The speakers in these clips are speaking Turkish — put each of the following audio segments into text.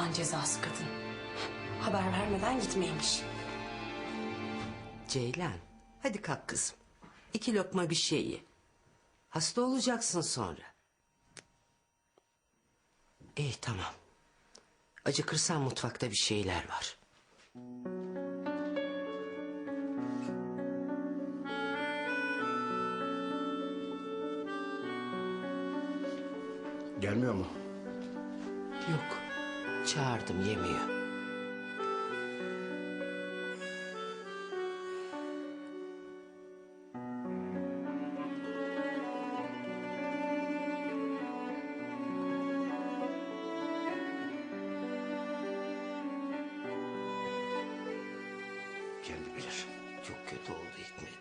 Allah'ın cezası kadın. Haber vermeden gitmeymiş. Ceylan hadi kalk kızım. İki lokma bir şey ye. Hasta olacaksın sonra. İyi tamam. Acıkırsan mutfakta bir şeyler var. Gelmiyor mu? Yok çağırdım yemiyor. Kendi bilir. Çok kötü oldu Hikmet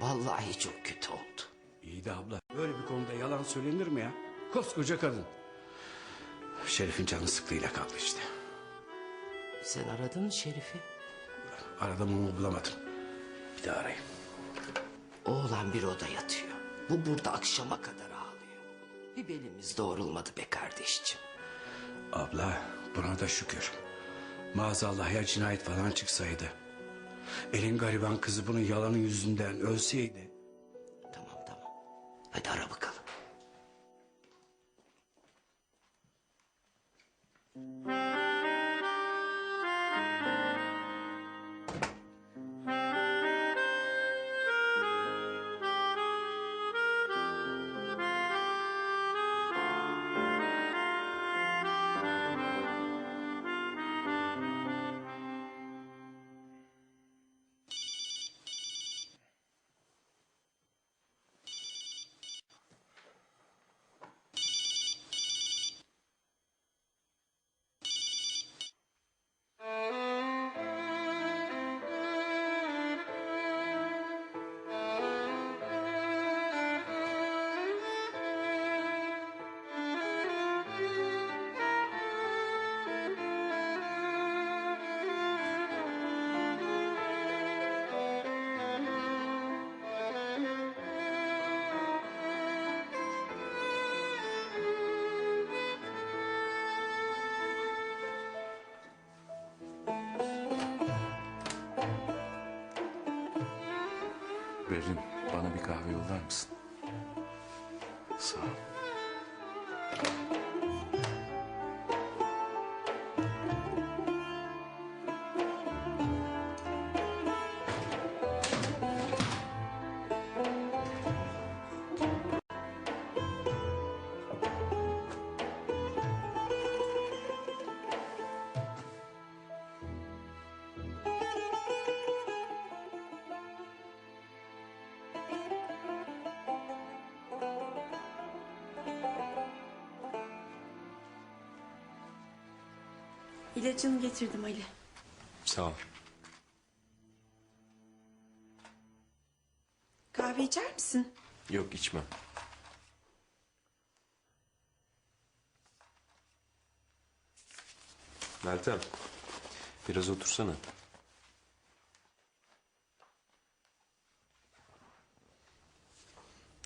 bu. Vallahi çok kötü oldu. İyi de abla. Böyle bir konuda yalan söylenir mi ya? Koskoca kadın. Şerif'in canı sıklığıyla kaldı işte. Sen aradın mı Şerif'i? Aradım ama bulamadım. Bir daha arayayım. Oğlan bir oda yatıyor. Bu burada akşama kadar ağlıyor. Bir belimiz doğrulmadı be kardeşciğim. Abla buna da şükür. Maazallah ya cinayet falan çıksaydı. Elin gariban kızı bunun yalanı yüzünden ölseydi. Tamam tamam. Hadi ara bakalım. Sağ İlacını getirdim Ali. Sağ ol. Kahve içer misin? Yok içmem. Meltem. Biraz otursana.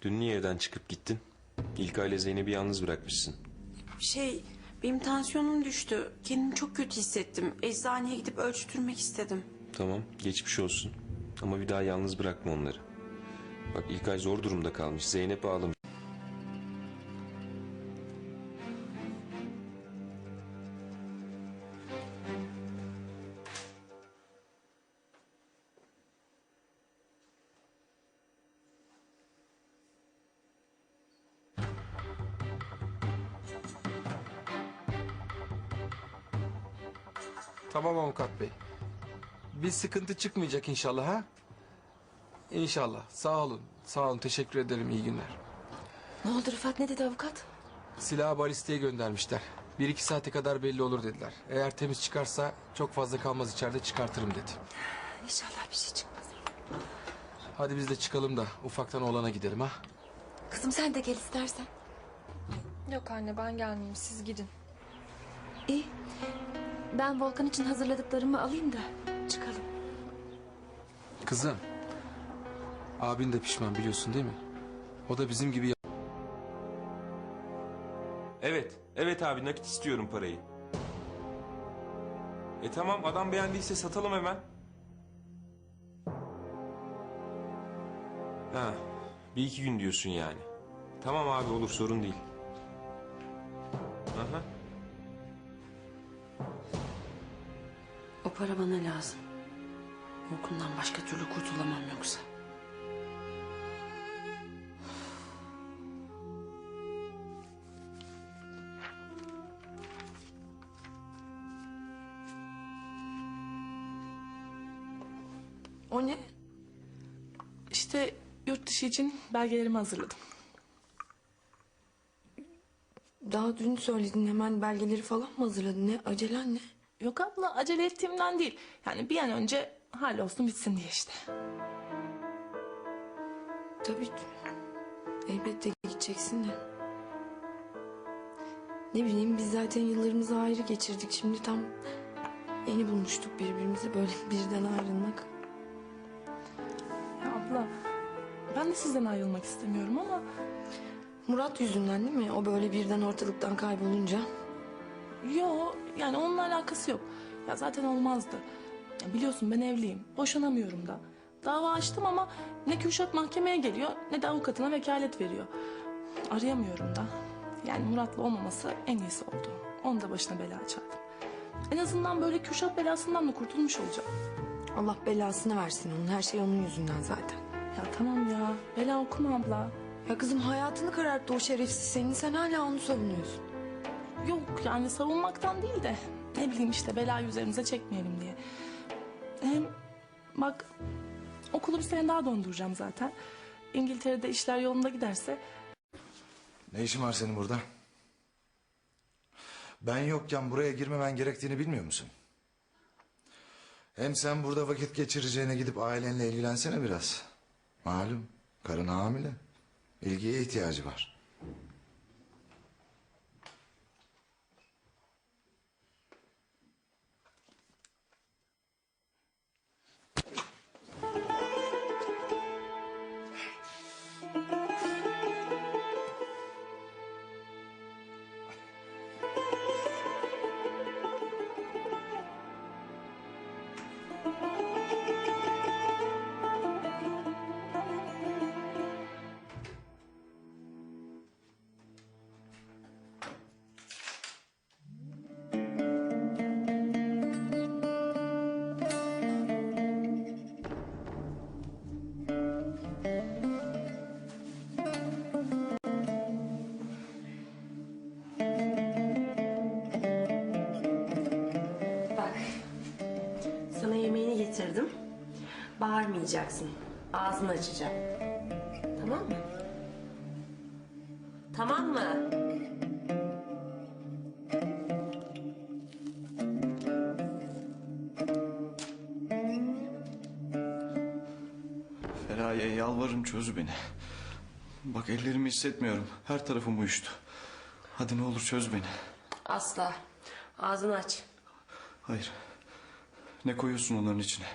Dün niye evden çıkıp gittin? İlkay ile Zeynep'i yalnız bırakmışsın. Şey, benim tansiyonum düştü. Kendimi çok kötü hissettim. Eczaneye gidip ölçtürmek istedim. Tamam, geçmiş olsun. Ama bir daha yalnız bırakma onları. Bak İlkay zor durumda kalmış. Zeynep ağlamış. Avukat bey. Bir sıkıntı çıkmayacak inşallah ha? İnşallah. Sağ olun. Sağ olun. Teşekkür ederim. İyi günler. Ne oldu Rıfat ne dedi avukat? Silahı balisteye göndermişler. Bir iki saate kadar belli olur dediler. Eğer temiz çıkarsa çok fazla kalmaz içeride çıkartırım dedi. İnşallah bir şey çıkmaz. Hadi biz de çıkalım da ufaktan oğlana gidelim ha. Kızım sen de gel istersen. Yok anne ben gelmeyeyim siz gidin. İyi. Ben Volkan için hazırladıklarımı alayım da çıkalım. Kızım. Abin de pişman biliyorsun değil mi? O da bizim gibi Evet, evet abi nakit istiyorum parayı. E tamam adam beğendiyse satalım hemen. Ha, bir iki gün diyorsun yani. Tamam abi olur sorun değil. Bana lazım. Korkumdan başka türlü kurtulamam yoksa. O ne? İşte yurt dışı için belgelerimi hazırladım. Daha dün söyledin hemen belgeleri falan mı hazırladın? Ne acelen ne? Yok abla acele ettiğimden değil. Yani bir an önce hallolsun bitsin diye işte. Tabii elbette gideceksin de. Ne bileyim biz zaten yıllarımızı ayrı geçirdik. Şimdi tam yeni bulmuştuk birbirimizi böyle birden ayrılmak. Ya abla ben de sizden ayrılmak istemiyorum ama Murat yüzünden değil mi? O böyle birden ortalıktan kaybolunca. Yo yani onunla alakası yok. Ya zaten olmazdı. Ya biliyorsun ben evliyim. Boşanamıyorum da. Dava açtım ama ne Kürşat mahkemeye geliyor ne de avukatına vekalet veriyor. Arayamıyorum da. Yani Murat'la olmaması en iyisi oldu. Onu da başına bela açardım. En azından böyle Kürşat belasından da kurtulmuş olacağım. Allah belasını versin onun. Her şey onun yüzünden zaten. Ya tamam ya. Bela okuma abla. Ya kızım hayatını kararttı o şerefsiz senin. Sen hala onu savunuyorsun. Yok yani savunmaktan değil de ne bileyim işte belayı üzerimize çekmeyelim diye. Hem bak okulu bir sene daha donduracağım zaten. İngiltere'de işler yolunda giderse Ne işin var senin burada? Ben yokken buraya girmemen gerektiğini bilmiyor musun? Hem sen burada vakit geçireceğine gidip ailenle ilgilensene biraz. Malum karın hamile. İlgiye ihtiyacı var. Bağırmayacaksın. Ağzını açacağım. Tamam mı? Tamam mı? Feraye yalvarırım çöz beni. Bak ellerimi hissetmiyorum. Her tarafım uyuştu. Hadi ne olur çöz beni. Asla. Ağzını aç. Hayır. Ne koyuyorsun onların içine?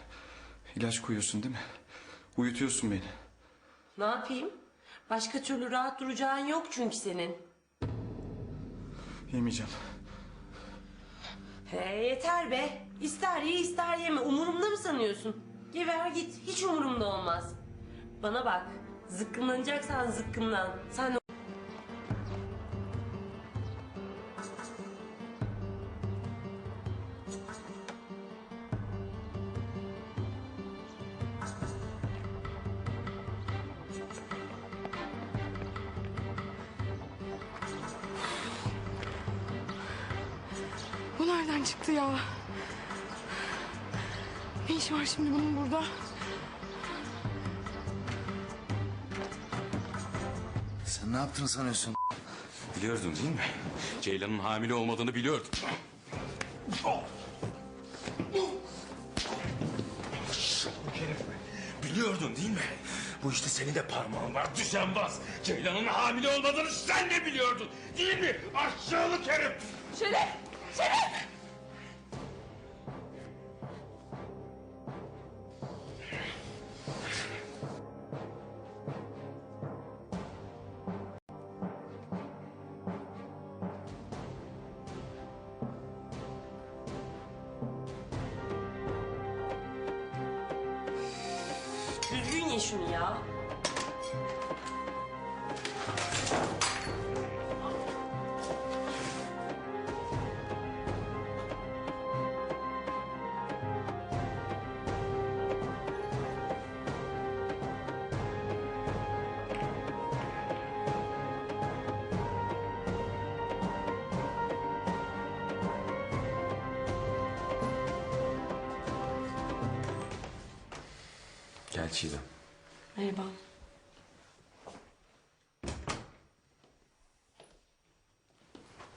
İlaç koyuyorsun değil mi? Uyutuyorsun beni. Ne yapayım? Başka türlü rahat duracağın yok çünkü senin. Yemeyeceğim. He yeter be. İster ye ister yeme. Umurumda mı sanıyorsun? Geber git. Hiç umurumda olmaz. Bana bak. Zıkkımlanacaksan zıkkımlan. Sen nereden çıktı ya? Ne iş var şimdi bunun burada? Sen ne yaptığını sanıyorsun? Biliyordun değil mi? Ceylan'ın hamile olmadığını biliyordun. Biliyordun değil mi? Bu işte senin de parmağın var düzenbaz. Ceylan'ın hamile olmadığını sen de biliyordun. Değil mi? Aşağılık herif. Şeref! Şeref! Yapmayın şunu ya. Gel Çiğdem. Merhaba.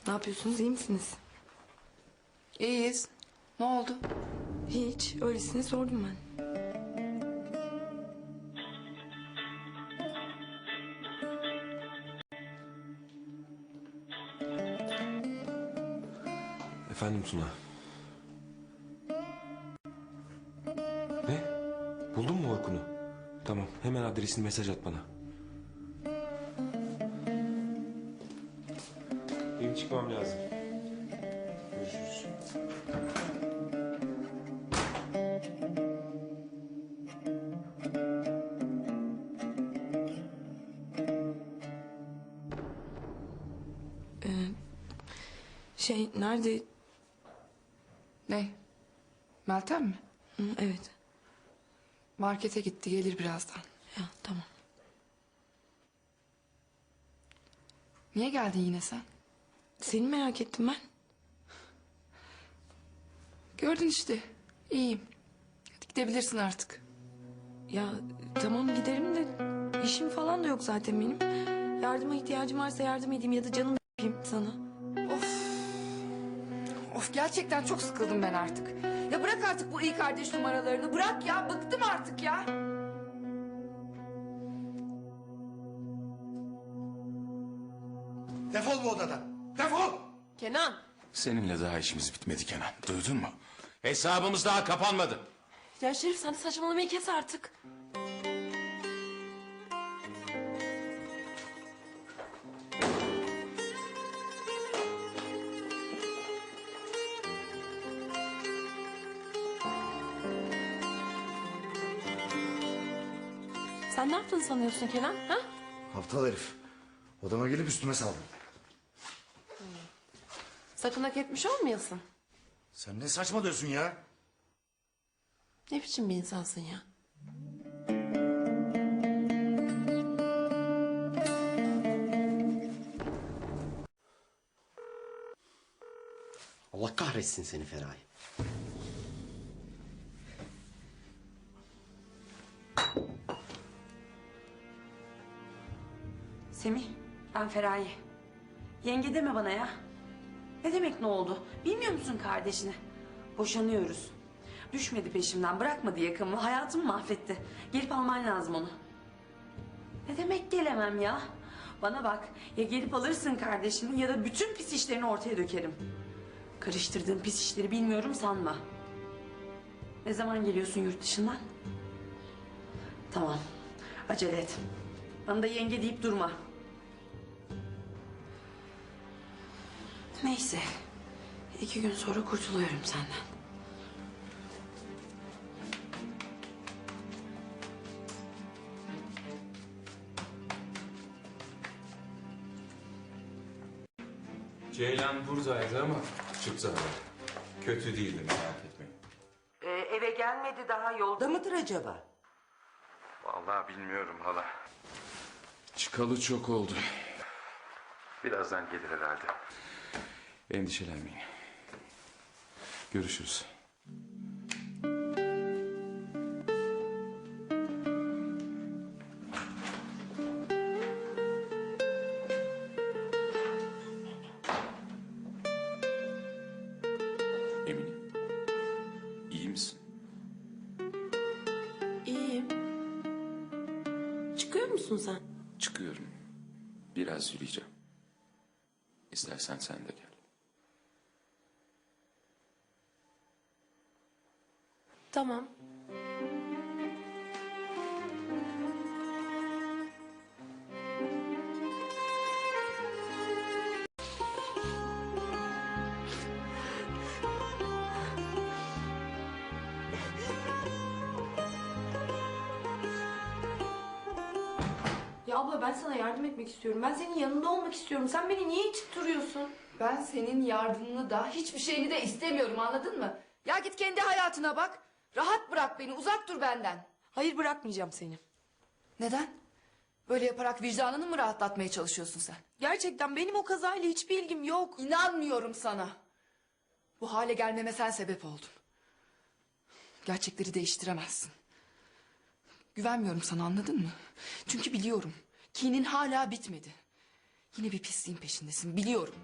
Ne yapıyorsunuz? iyi misiniz? İyiyiz. Ne oldu? Hiç. Öylesine sordum ben. Efendim Tuna. Ne? Buldun mu Orkun'u? Tamam hemen adresini mesaj at bana. Benim çıkmam lazım. Görüşürüz. Ee, şey nerede? Ne? Meltem mi? Hı, evet. Markete gitti gelir birazdan. Ya tamam. Niye geldin yine sen? Seni merak ettim ben. Gördün işte. İyiyim. Hadi gidebilirsin artık. Ya tamam giderim de işim falan da yok zaten benim. Yardıma ihtiyacım varsa yardım edeyim ya da canım yapayım sana. Of. Gerçekten çok sıkıldım ben artık. Ya bırak artık bu iyi kardeş numaralarını. Bırak ya bıktım artık ya. Defol bu odadan. Defol. Kenan. Seninle daha işimiz bitmedi Kenan. Duydun mu? Hesabımız daha kapanmadı. Ya Şerif sen de saçmalamayı kes artık. Sen ne yaptın sanıyorsun Kenan? Ha? Aptal herif. Odama gelip üstüme saldı. Sakın hak etmiş olmayasın. Sen ne saçma diyorsun ya? Ne biçim bir insansın ya? Allah kahretsin seni Feraye. Semih, ben Feraye. Yenge deme bana ya. Ne demek ne oldu? Bilmiyor musun kardeşini? Boşanıyoruz. Düşmedi peşimden, bırakmadı yakamı. Hayatımı mahvetti. Gelip alman lazım onu. Ne demek gelemem ya? Bana bak, ya gelip alırsın kardeşini ya da bütün pis işlerini ortaya dökerim. Karıştırdığın pis işleri bilmiyorum sanma. Ne zaman geliyorsun yurt dışından? Tamam, acele et. Bana da yenge deyip durma. Neyse. iki gün sonra kurtuluyorum senden. Ceylan buradaydı ama çıktı hala. Kötü değildi merak etmeyin. Ee, eve gelmedi daha yolda mıdır acaba? Vallahi bilmiyorum hala. Çıkalı çok oldu. Birazdan gelir herhalde. Endişelenmeyin. Görüşürüz. Emine. iyi misin? İyiyim. Çıkıyor musun sen? Çıkıyorum. Biraz yürüyeceğim. İstersen sen de gel. Tamam. Ya abla ben sana yardım etmek istiyorum. Ben senin yanında olmak istiyorum. Sen beni niye itip duruyorsun? Ben senin yardımını da hiçbir şeyini de istemiyorum anladın mı? Ya git kendi hayatına bak. Rahat bırak beni uzak dur benden. Hayır bırakmayacağım seni. Neden? Böyle yaparak vicdanını mı rahatlatmaya çalışıyorsun sen? Gerçekten benim o kazayla hiçbir ilgim yok. İnanmıyorum sana. Bu hale gelmeme sen sebep oldun. Gerçekleri değiştiremezsin. Güvenmiyorum sana anladın mı? Çünkü biliyorum. Kinin hala bitmedi. Yine bir pisliğin peşindesin biliyorum.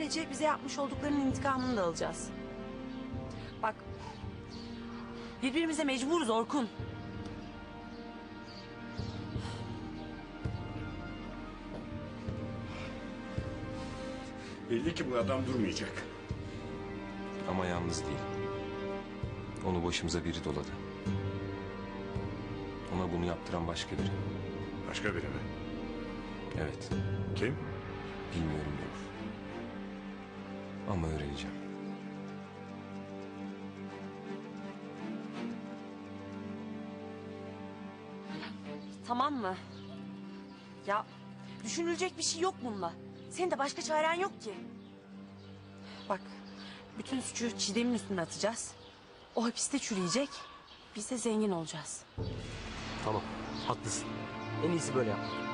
Böylece bize yapmış olduklarının intikamını da alacağız. Bak. Birbirimize mecburuz Orkun. Belli ki bu adam durmayacak. Ama yalnız değil. Onu başımıza biri doladı. Ona bunu yaptıran başka biri. Başka biri mi? Evet. Kim? Bilmiyorum Yavuz. Ama öğreneceğim. Tamam mı? Ya düşünülecek bir şey yok bununla. Senin de başka çaren yok ki. Bak bütün suçu Çiğdem'in üstüne atacağız. O hapiste çürüyecek. Biz de zengin olacağız. Tamam haklısın. En iyisi böyle yapmak.